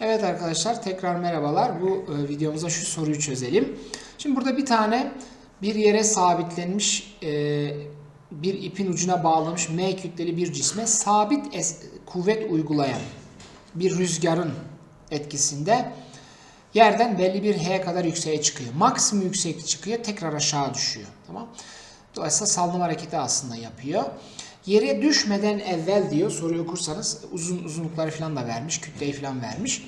Evet arkadaşlar tekrar merhabalar. Bu e, videomuzda şu soruyu çözelim. Şimdi burada bir tane bir yere sabitlenmiş e, bir ipin ucuna bağlamış M kütleli bir cisme sabit kuvvet uygulayan bir rüzgarın etkisinde yerden belli bir H kadar yükseğe çıkıyor. Maksimum yükseklik çıkıyor tekrar aşağı düşüyor. Tamam. Dolayısıyla salınım hareketi aslında yapıyor. Yere düşmeden evvel diyor soruyu okursanız uzun uzunlukları falan da vermiş, kütleyi falan vermiş.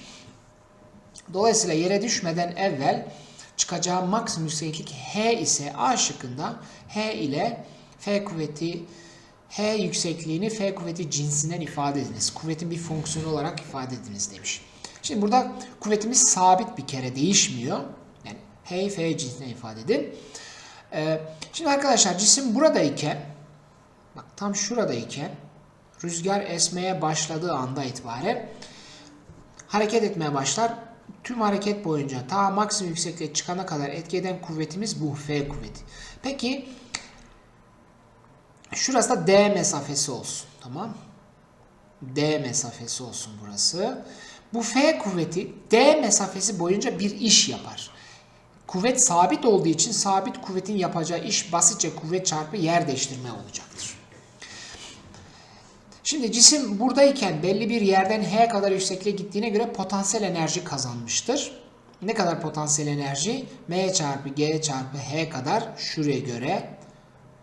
Dolayısıyla yere düşmeden evvel çıkacağı maksimum yükseklik H ise A şıkkında H ile F kuvveti H yüksekliğini F kuvveti cinsinden ifade ediniz. Kuvvetin bir fonksiyonu olarak ifade ediniz demiş. Şimdi burada kuvvetimiz sabit bir kere değişmiyor. Yani H F cinsinden ifade edin. Ee, şimdi arkadaşlar cisim buradayken bak tam şuradayken rüzgar esmeye başladığı anda itibaren hareket etmeye başlar. Tüm hareket boyunca ta maksimum yüksekliğe çıkana kadar etki eden kuvvetimiz bu F kuvveti. Peki şurası da D mesafesi olsun. Tamam. D mesafesi olsun burası. Bu F kuvveti D mesafesi boyunca bir iş yapar. Kuvvet sabit olduğu için sabit kuvvetin yapacağı iş basitçe kuvvet çarpı yer değiştirme olacaktır. Şimdi cisim buradayken belli bir yerden H kadar yüksekliğe gittiğine göre potansiyel enerji kazanmıştır. Ne kadar potansiyel enerji? M çarpı G çarpı H kadar şuraya göre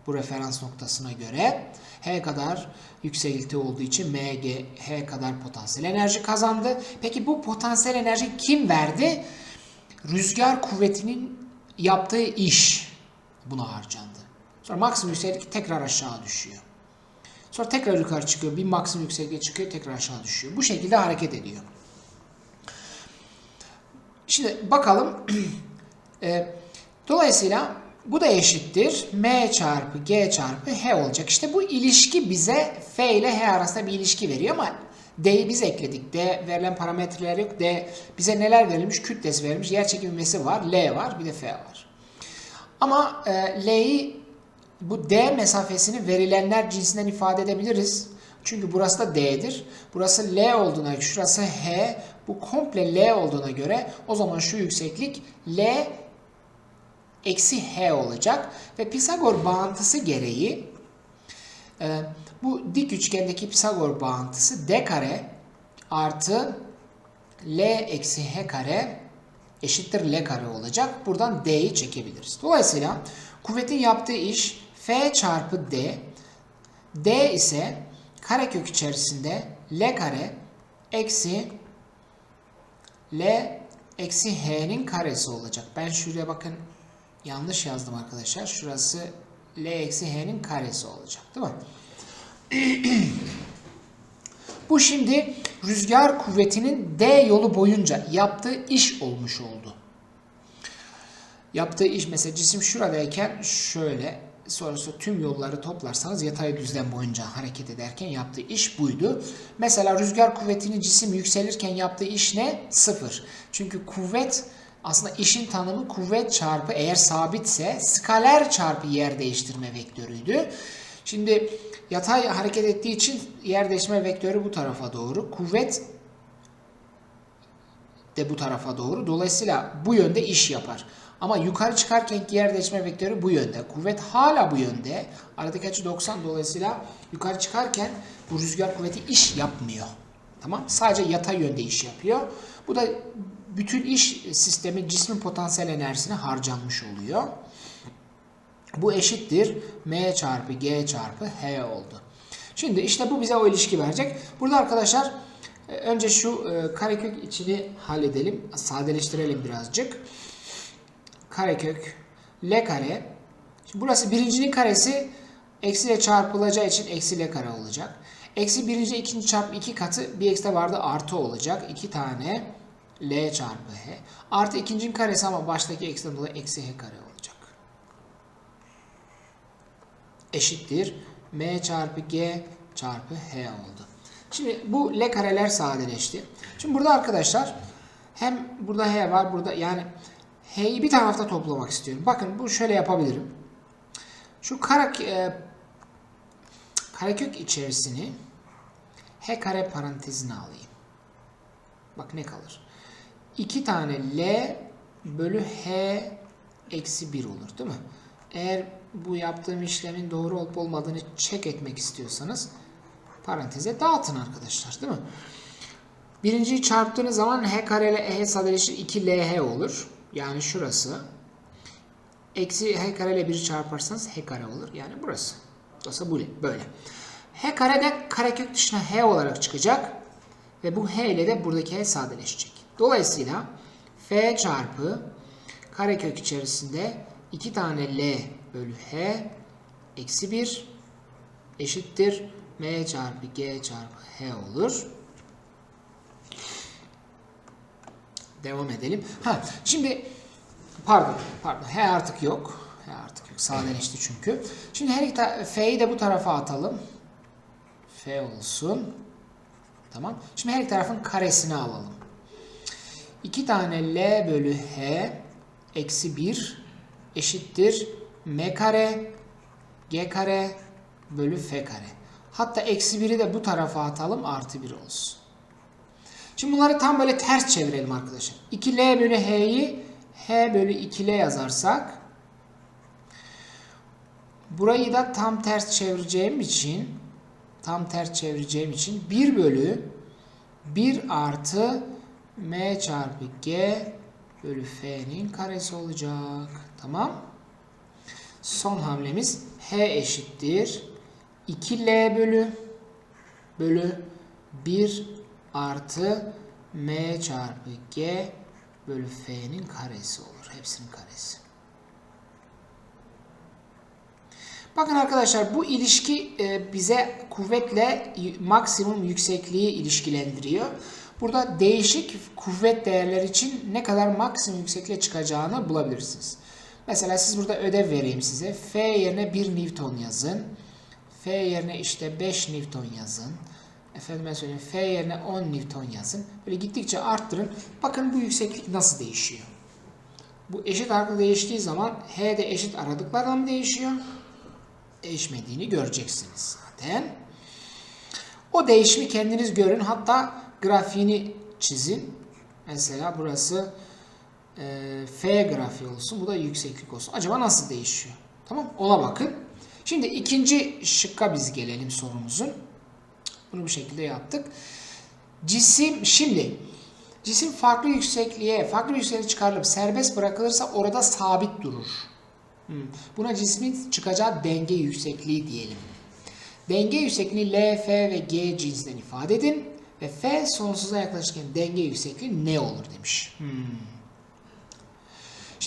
bu referans noktasına göre H kadar yükseklikte olduğu için M, G, H kadar potansiyel enerji kazandı. Peki bu potansiyel enerji kim verdi? Rüzgar kuvvetinin yaptığı iş buna harcandı. Sonra maksimum yükseklik tekrar aşağı düşüyor. Sonra tekrar yukarı çıkıyor. Bir maksimum yüksekliğe çıkıyor. Tekrar aşağı düşüyor. Bu şekilde hareket ediyor. Şimdi bakalım. E, dolayısıyla bu da eşittir. M çarpı G çarpı H olacak. İşte bu ilişki bize F ile H arasında bir ilişki veriyor ama D'yi biz ekledik. D verilen parametreler yok. D bize neler verilmiş? Kütlesi verilmiş. Yer çekilmesi var. L var. Bir de F var. Ama e, L'yi bu D mesafesini verilenler cinsinden ifade edebiliriz. Çünkü burası da D'dir. Burası L olduğuna göre, şurası H, bu komple L olduğuna göre o zaman şu yükseklik L eksi H olacak. Ve Pisagor bağıntısı gereği e, bu dik üçgendeki Pisagor bağıntısı D kare artı L eksi H kare eşittir L kare olacak. Buradan D'yi çekebiliriz. Dolayısıyla kuvvetin yaptığı iş F çarpı D. D ise karekök içerisinde L kare eksi L eksi H'nin karesi olacak. Ben şuraya bakın yanlış yazdım arkadaşlar. Şurası L eksi H'nin karesi olacak. Değil mi? Bu şimdi rüzgar kuvvetinin D yolu boyunca yaptığı iş olmuş oldu. Yaptığı iş mesela cisim şuradayken şöyle sonrasında tüm yolları toplarsanız yatay düzlem boyunca hareket ederken yaptığı iş buydu. Mesela rüzgar kuvvetini cisim yükselirken yaptığı iş ne? Sıfır. Çünkü kuvvet aslında işin tanımı kuvvet çarpı eğer sabitse skaler çarpı yer değiştirme vektörüydü. Şimdi yatay hareket ettiği için yer değiştirme vektörü bu tarafa doğru. Kuvvet de bu tarafa doğru. Dolayısıyla bu yönde iş yapar. Ama yukarı çıkarken yer değişme vektörü bu yönde. Kuvvet hala bu yönde. Aradaki açı 90 dolayısıyla yukarı çıkarken bu rüzgar kuvveti iş yapmıyor. Tamam? Sadece yatay yönde iş yapıyor. Bu da bütün iş sistemi cismin potansiyel enerjisine harcanmış oluyor. Bu eşittir M çarpı G çarpı H oldu. Şimdi işte bu bize o ilişki verecek. Burada arkadaşlar önce şu e, karekök içini halledelim. Sadeleştirelim birazcık. Karekök L kare. Şimdi burası birincinin karesi eksi ile çarpılacağı için eksi L kare olacak. Eksi birinci ikinci çarpı iki katı bir eksi de vardı artı olacak. iki tane L çarpı H. Artı ikincinin karesi ama baştaki eksiden dolayı eksi H kare olacak. Eşittir. M çarpı G çarpı H oldu. Şimdi bu L kareler sadeleşti. Şimdi burada arkadaşlar hem burada H var burada yani H'yi bir tarafta toplamak istiyorum. Bakın bu şöyle yapabilirim. Şu kare, e, karekök içerisini H kare parantezine alayım. Bak ne kalır? 2 tane L bölü H eksi 1 olur değil mi? Eğer bu yaptığım işlemin doğru olup olmadığını check etmek istiyorsanız paranteze dağıtın arkadaşlar değil mi? Birinciyi çarptığınız zaman h kare ile e sadeleşir 2lh olur. Yani şurası. Eksi h kare ile 1'i çarparsanız h kare olur. Yani burası. Dolayısıyla böyle. h kare de karekök dışına h olarak çıkacak. Ve bu h ile de buradaki h sadeleşecek. Dolayısıyla f çarpı karekök içerisinde 2 tane l bölü h eksi 1 eşittir m çarpı g çarpı h olur. Devam edelim. Ha, şimdi pardon, pardon. H artık yok. H artık yok. Sadeleşti çünkü. Şimdi her iki F'yi de bu tarafa atalım. F olsun. Tamam. Şimdi her iki tarafın karesini alalım. 2 tane L bölü H eksi 1 eşittir M kare G kare bölü F kare. Hatta eksi 1'i de bu tarafa atalım artı 1 olsun. Şimdi bunları tam böyle ters çevirelim arkadaşlar. 2L bölü H'yi H bölü 2L yazarsak burayı da tam ters çevireceğim için tam ters çevireceğim için 1 bölü 1 artı M çarpı G bölü F'nin karesi olacak. Tamam. Son hamlemiz H eşittir. 2L bölü bölü 1 artı m çarpı g bölü f'nin karesi olur. Hepsinin karesi. Bakın arkadaşlar bu ilişki e, bize kuvvetle maksimum yüksekliği ilişkilendiriyor. Burada değişik kuvvet değerler için ne kadar maksimum yüksekliğe çıkacağını bulabilirsiniz. Mesela siz burada ödev vereyim size. F yerine 1 Newton yazın. F yerine işte 5 Newton yazın efendime söyleyeyim F yerine 10 Newton yazın. Böyle gittikçe arttırın. Bakın bu yükseklik nasıl değişiyor. Bu eşit aralıkla değiştiği zaman H de eşit aralıklarla mı değişiyor? Değişmediğini göreceksiniz zaten. O değişimi kendiniz görün. Hatta grafiğini çizin. Mesela burası e, F grafiği olsun. Bu da yükseklik olsun. Acaba nasıl değişiyor? Tamam Ona bakın. Şimdi ikinci şıkka biz gelelim sorumuzun. Bunu bu şekilde yaptık. Cisim şimdi cisim farklı yüksekliğe, farklı yüksekliğe çıkarılıp serbest bırakılırsa orada sabit durur. Hmm. Buna cismin çıkacağı denge yüksekliği diyelim. Denge yüksekliğini L, F ve G cinsinden ifade edin ve F sonsuza yaklaşırken denge yüksekliği ne olur demiş. Hmm.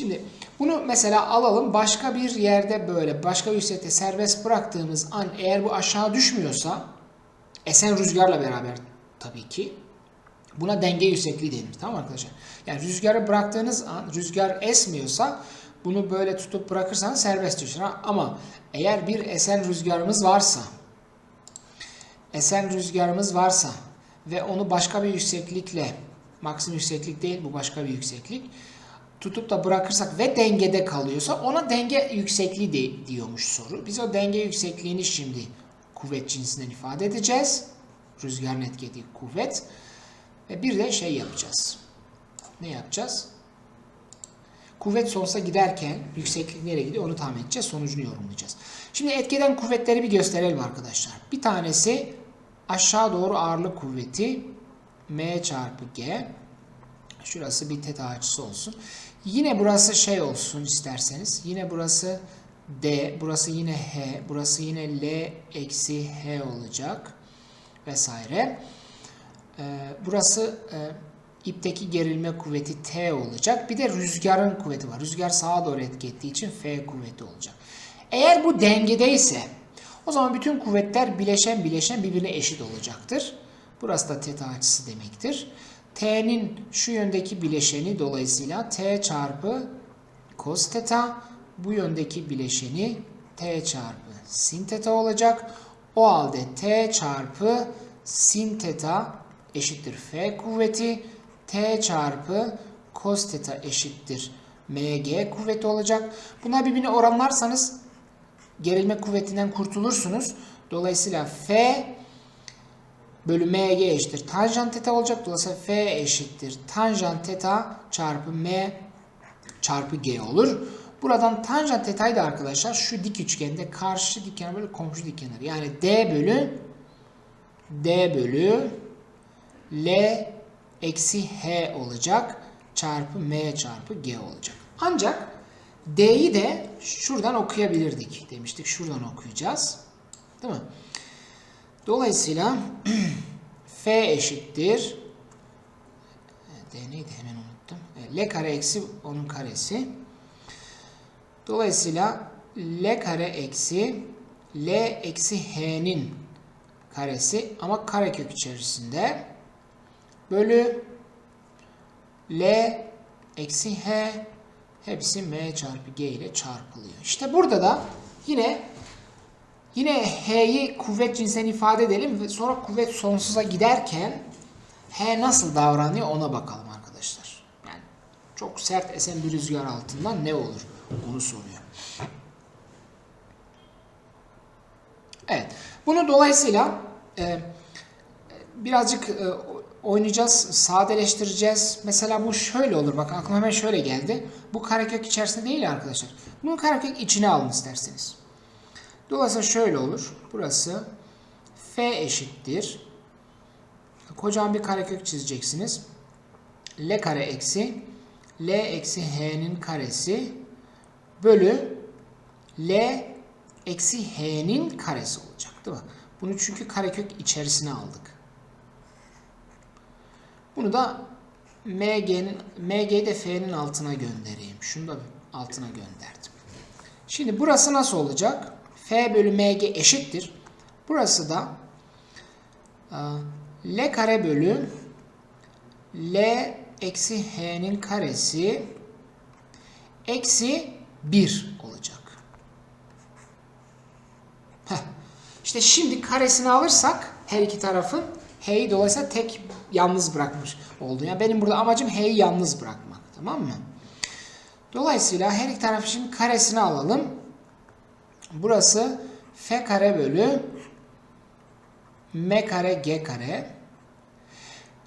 Şimdi bunu mesela alalım başka bir yerde böyle başka bir yükseklikte serbest bıraktığımız an eğer bu aşağı düşmüyorsa esen rüzgarla beraber tabii ki buna denge yüksekliği denir. Tamam arkadaşlar? Yani rüzgarı bıraktığınız an rüzgar esmiyorsa bunu böyle tutup bırakırsanız serbest düşer. Ama eğer bir esen rüzgarımız varsa esen rüzgarımız varsa ve onu başka bir yükseklikle maksimum yükseklik değil bu başka bir yükseklik tutup da bırakırsak ve dengede kalıyorsa ona denge yüksekliği de, diyormuş soru. Biz o denge yüksekliğini şimdi kuvvet cinsinden ifade edeceğiz. Rüzgarın etkilediği kuvvet. Ve bir de şey yapacağız. Ne yapacağız? Kuvvet sonsuza giderken yükseklik nereye gidiyor onu tahmin edeceğiz. Sonucunu yorumlayacağız. Şimdi etkeden kuvvetleri bir gösterelim arkadaşlar. Bir tanesi aşağı doğru ağırlık kuvveti M çarpı G. Şurası bir teta açısı olsun. Yine burası şey olsun isterseniz. Yine burası D, burası yine H, burası yine L eksi H olacak vesaire. Ee, burası e, ipteki gerilme kuvveti T olacak. Bir de rüzgarın kuvveti var. Rüzgar sağa doğru etki ettiği için F kuvveti olacak. Eğer bu dengedeyse o zaman bütün kuvvetler bileşen bileşen birbirine eşit olacaktır. Burası da teta açısı demektir. T'nin şu yöndeki bileşeni dolayısıyla T çarpı cos teta bu yöndeki bileşeni t çarpı sin theta olacak. O halde t çarpı sin theta eşittir f kuvveti. t çarpı cos theta eşittir mg kuvveti olacak. Buna birbirine oranlarsanız gerilme kuvvetinden kurtulursunuz. Dolayısıyla f bölü mg eşittir. Tanjant teta olacak. Dolayısıyla f eşittir. Tanjant teta çarpı m çarpı g olur. Buradan tanjant teta'yı da arkadaşlar şu dik üçgende karşı dik kenar böyle komşu dik kenar. Yani d bölü d bölü l eksi h olacak çarpı m çarpı g olacak. Ancak d'yi de şuradan okuyabilirdik demiştik. Şuradan okuyacağız. Değil mi? Dolayısıyla f eşittir d neydi hemen unuttum. L kare eksi onun karesi. Dolayısıyla L kare eksi L eksi H'nin karesi ama karekök içerisinde bölü L eksi H hepsi M çarpı G ile çarpılıyor. İşte burada da yine yine H'yi kuvvet cinsinden ifade edelim ve sonra kuvvet sonsuza giderken H nasıl davranıyor ona bakalım arkadaşlar. Yani çok sert esen bir rüzgar altından ne olur? Onu soruyor. Evet. Bunu dolayısıyla e, birazcık e, oynayacağız, sadeleştireceğiz. Mesela bu şöyle olur. Bakın aklıma hemen şöyle geldi. Bu karekök içerisinde değil arkadaşlar. Bunu karekök içine alın isterseniz. Dolayısıyla şöyle olur. Burası f eşittir. Kocaman bir karekök çizeceksiniz. L kare eksi L eksi H'nin karesi bölü L eksi H'nin karesi olacak. Değil mi? Bunu çünkü karekök içerisine aldık. Bunu da MG'nin MG'yi de F'nin altına göndereyim. Şunu da altına gönderdim. Şimdi burası nasıl olacak? F bölü MG eşittir. Burası da L kare bölü L eksi H'nin karesi eksi 1 olacak. Heh. İşte şimdi karesini alırsak her iki tarafın H'yi dolayısıyla tek yalnız bırakmış oldu. Yani benim burada amacım H'yi yalnız bırakmak. Tamam mı? Dolayısıyla her iki tarafın şimdi karesini alalım. Burası F kare bölü M kare G kare.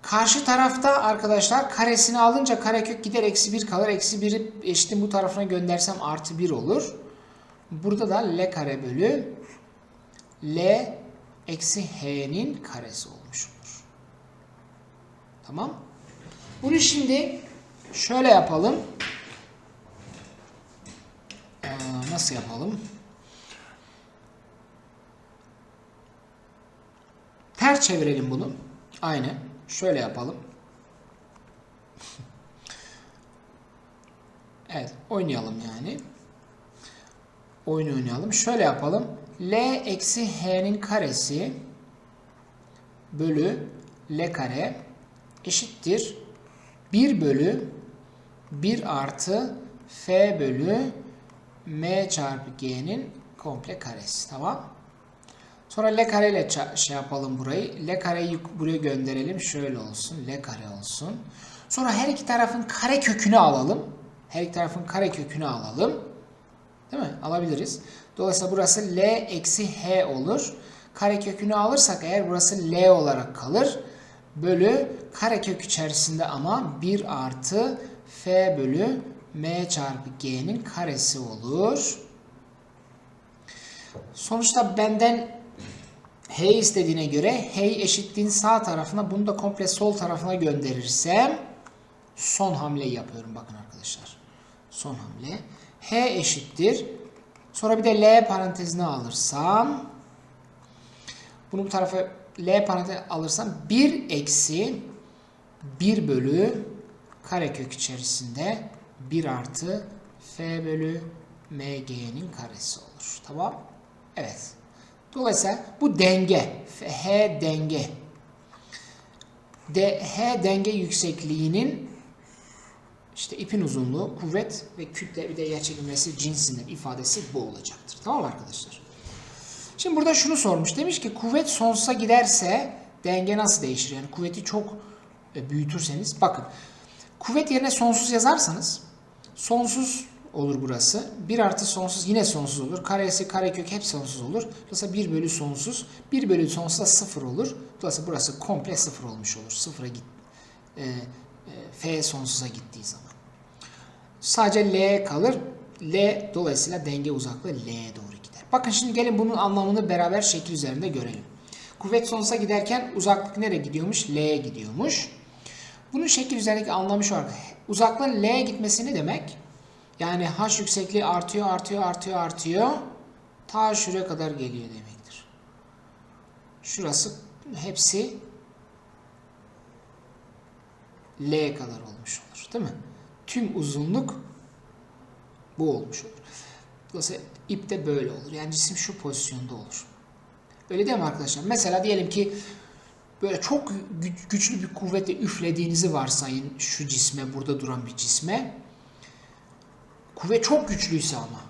Karşı tarafta arkadaşlar karesini alınca karekök gider eksi 1 kalır. Eksi 1'i eşitin bu tarafına göndersem artı 1 olur. Burada da L kare bölü L eksi H'nin karesi olmuş olur. Tamam. Bunu şimdi şöyle yapalım. Ee, nasıl yapalım? Ters çevirelim bunu. Aynı. Şöyle yapalım. Evet. Oynayalım yani. Oyun oynayalım. Şöyle yapalım. L eksi H'nin karesi bölü L kare eşittir. 1 bölü 1 artı F bölü M çarpı G'nin komple karesi. Tamam. Sonra L kare ile şey yapalım burayı. L kareyi buraya gönderelim. Şöyle olsun. L kare olsun. Sonra her iki tarafın kare kökünü alalım. Her iki tarafın kare kökünü alalım. Değil mi? Alabiliriz. Dolayısıyla burası L eksi H olur. Kare kökünü alırsak eğer burası L olarak kalır. Bölü kare kök içerisinde ama 1 artı F bölü M çarpı G'nin karesi olur. Sonuçta benden H istediğine göre H eşitliğin sağ tarafına bunu da komple sol tarafına gönderirsem son hamleyi yapıyorum bakın arkadaşlar. Son hamle. H eşittir. Sonra bir de L parantezine alırsam bunu bu tarafa L parantez alırsam 1 eksi 1 bölü karekök içerisinde 1 artı F bölü MG'nin karesi olur. Tamam. Evet. Dolayısıyla bu denge. H denge. D, H denge yüksekliğinin işte ipin uzunluğu, kuvvet ve kütle bir de yer çekilmesi ifadesi bu olacaktır. Tamam mı arkadaşlar? Şimdi burada şunu sormuş. Demiş ki kuvvet sonsuza giderse denge nasıl değişir? Yani kuvveti çok büyütürseniz bakın. Kuvvet yerine sonsuz yazarsanız sonsuz olur burası. 1 artı sonsuz yine sonsuz olur. Karesi, karekök hep sonsuz olur. Dolayısıyla 1 bölü sonsuz. 1 bölü sonsuz da 0 olur. Dolayısıyla burası komple 0 olmuş olur. 0'a git. E, e, F sonsuza gittiği zaman. Sadece L kalır. L dolayısıyla denge uzaklığı L'ye doğru gider. Bakın şimdi gelin bunun anlamını beraber şekil üzerinde görelim. Kuvvet sonsuza giderken uzaklık nereye gidiyormuş? L'ye gidiyormuş. Bunun şekil üzerindeki anlamı şu arkadaşlar. Uzaklığın L'ye gitmesi ne demek? Yani H yüksekliği artıyor, artıyor, artıyor, artıyor. Ta şuraya kadar geliyor demektir. Şurası hepsi L kadar olmuş olur. Değil mi? Tüm uzunluk bu olmuş olur. Dolayısıyla ip de böyle olur. Yani cisim şu pozisyonda olur. Öyle değil mi arkadaşlar? Mesela diyelim ki böyle çok gü- güçlü bir kuvvetle üflediğinizi varsayın şu cisme, burada duran bir cisme. Kuvvet çok güçlüyse ama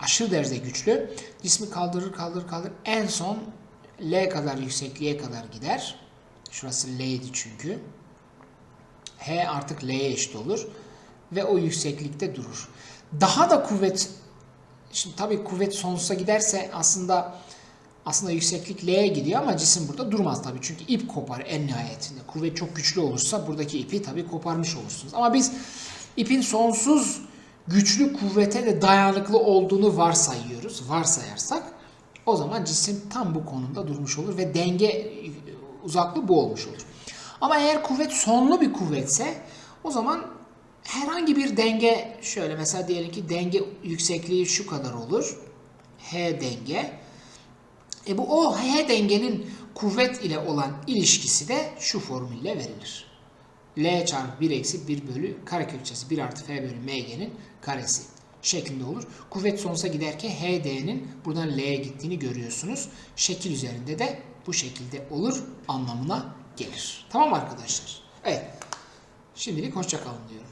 aşırı derecede güçlü. Cismi kaldırır kaldırır kaldırır. En son L kadar yüksekliğe kadar gider. Şurası L'ydi çünkü. H artık L'ye eşit olur. Ve o yükseklikte durur. Daha da kuvvet Şimdi tabii kuvvet sonsuza giderse aslında aslında yükseklik L'ye gidiyor ama cisim burada durmaz tabii. Çünkü ip kopar en nihayetinde. Kuvvet çok güçlü olursa buradaki ipi tabii koparmış olursunuz. Ama biz ipin sonsuz güçlü kuvvete de dayanıklı olduğunu varsayıyoruz. Varsayarsak o zaman cisim tam bu konumda durmuş olur ve denge uzaklığı bu olmuş olur. Ama eğer kuvvet sonlu bir kuvvetse o zaman herhangi bir denge şöyle mesela diyelim ki denge yüksekliği şu kadar olur. H denge. E bu o H dengenin kuvvet ile olan ilişkisi de şu formülle verilir. L çarpı 1 eksi 1 bölü karekök içerisi 1 artı F bölü MG'nin karesi şeklinde olur. Kuvvet sonsuza giderken HD'nin buradan L'ye gittiğini görüyorsunuz. Şekil üzerinde de bu şekilde olur anlamına gelir. Tamam arkadaşlar? Evet. Şimdilik hoşça kalın diyorum.